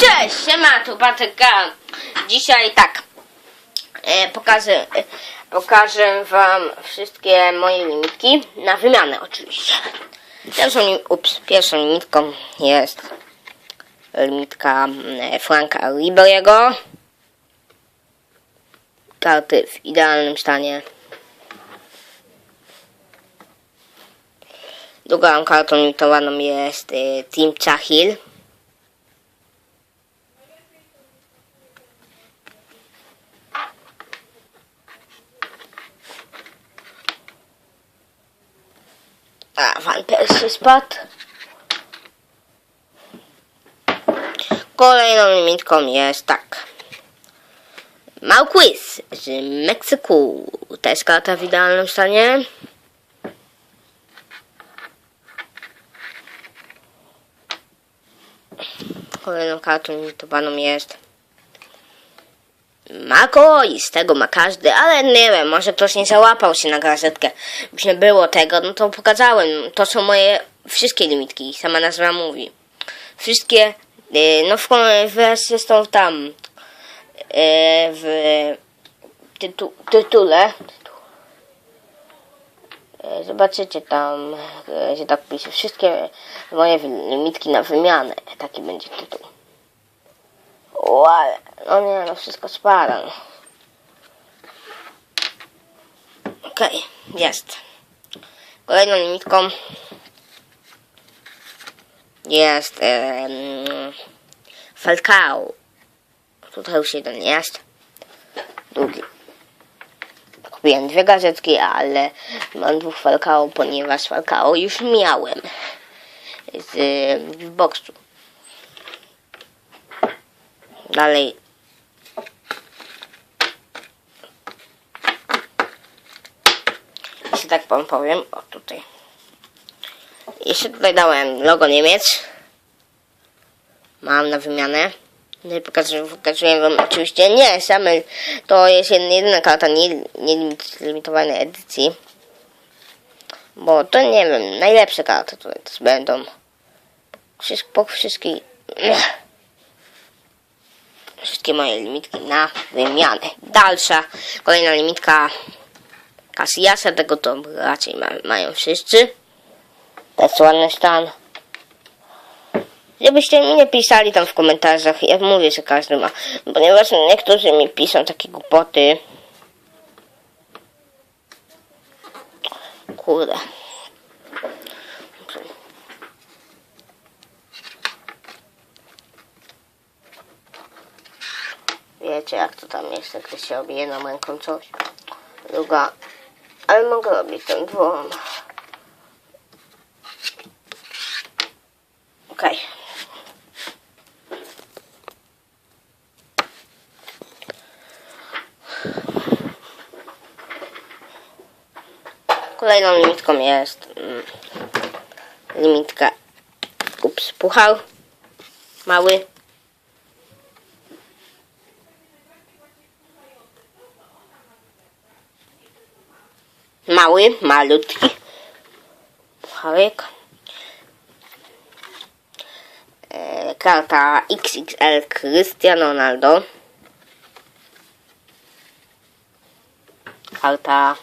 Cześć, siema, tu Patryka. Dzisiaj tak, e, pokażę, e, pokażę wam wszystkie moje limitki, na wymianę oczywiście. Pierwszą, ups, pierwszą limitką jest limitka e, Franka Ribery'ego. Karty w idealnym stanie. Drugą kartą limitowaną jest e, Team Chahil. A, Van Persie spadł. Kolejną limitką jest tak. Małquiz z Meksyku. Jest karta w idealnym stanie. Kolejną kartą limitowaną jest Mako i z tego ma każdy, ale nie wiem, może ktoś nie załapał się na gazetkę. Już nie było tego, no to pokazałem. To są moje wszystkie limitki, sama nazwa mówi. Wszystkie, y, no w, w zresztą tam y, w tytu, tytule y, zobaczycie tam, że tak pisze, wszystkie moje limitki na wymianę, taki będzie tytuł. Ale, no nie, no wszystko spada. Okej, jest. Kolejną limitką jest em, Falcao. Tutaj już jeden jest. Drugi. Kupiłem dwie gazetki, ale mam dwóch Falcao, ponieważ Falcao już miałem z, w boksu. Dalej. Jeśli tak powiem, o tutaj. Jeszcze tutaj dałem logo Niemiec. Mam na wymianę. No pokazuję, pokazuję wam oczywiście nie same, to jest jedyna karta nie, nie edycji. Bo to nie wiem, najlepsze karty tutaj będą. Wszystko, po wszystkich wszystkie moje limitki na wymianę. Dalsza, kolejna limitka Casillasa, tego to raczej ma, mają wszyscy. To jest ładny stan. Żebyście mi nie pisali tam w komentarzach, ja mówię, że każdy ma, ponieważ niektórzy mi piszą takie głupoty. Kurde. Wiecie jak to tam jest, jak ktoś się robi jedną ręką coś. Druga. Ale mogę robić tą dwoma. Okej. Kolejną limitką jest mm, limitka ups, puchał mały mały, malutki puchałek. E, karta XXL Cristiano Ronaldo. Karta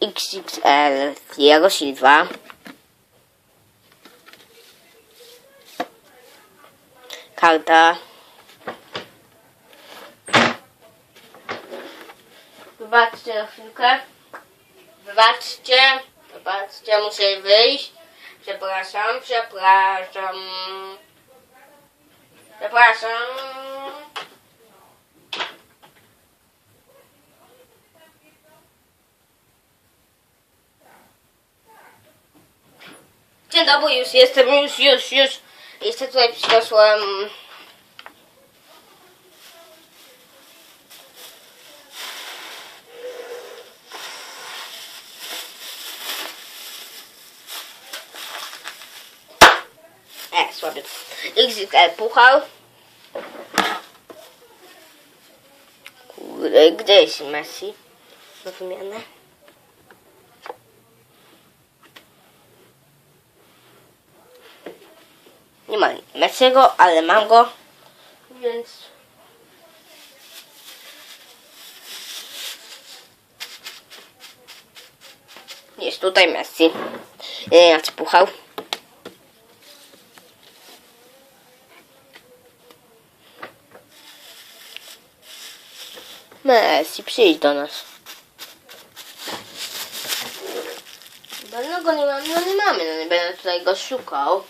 XXL Thiago Silva. Karta Wybaczcie na chwilkę. Wybaczcie. Wybaczcie, muszę wyjść. Przepraszam, przepraszam. Przepraszam. Dzień dobry, już jestem, już, już, już. Jeszcze tutaj przyniosłem E, słaby. XXL puchał. Kurde, gdzie jest Messi? Na wymianę. Nie ma Messiego, ale mam go. Więc... Jest tutaj Messi. Nie jak puchał. Messi, przyjdź do nas. Dawno go nie mamy, no nie mamy, no nie będę tutaj go szukał.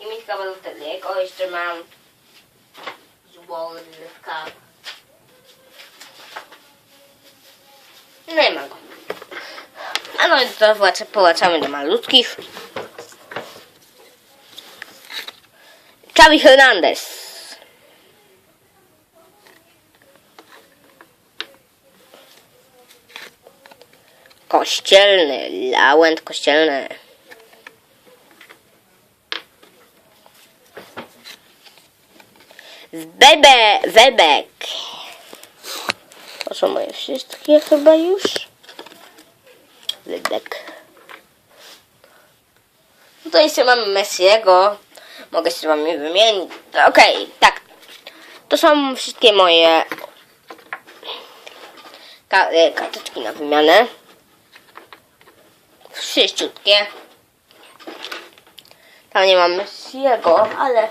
I mitka Balotelliego, jeszcze mam złolka. No nie ma go. A no i to powracamy do malutkich. Xavi Hernandez. Kościelny, Lałęt kościelny. Bebe, Webek. To są moje wszystkie chyba już. Webek. Tutaj jeszcze mamy Messiego. Mogę się z wami wymienić. Okej, tak. To są wszystkie moje e, karteczki na wymianę. Wszyściutkie. Tam nie mam Messiego, ale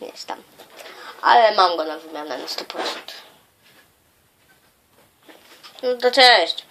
jest tam. Ale mam go na wymianę na 100%. No to cześć.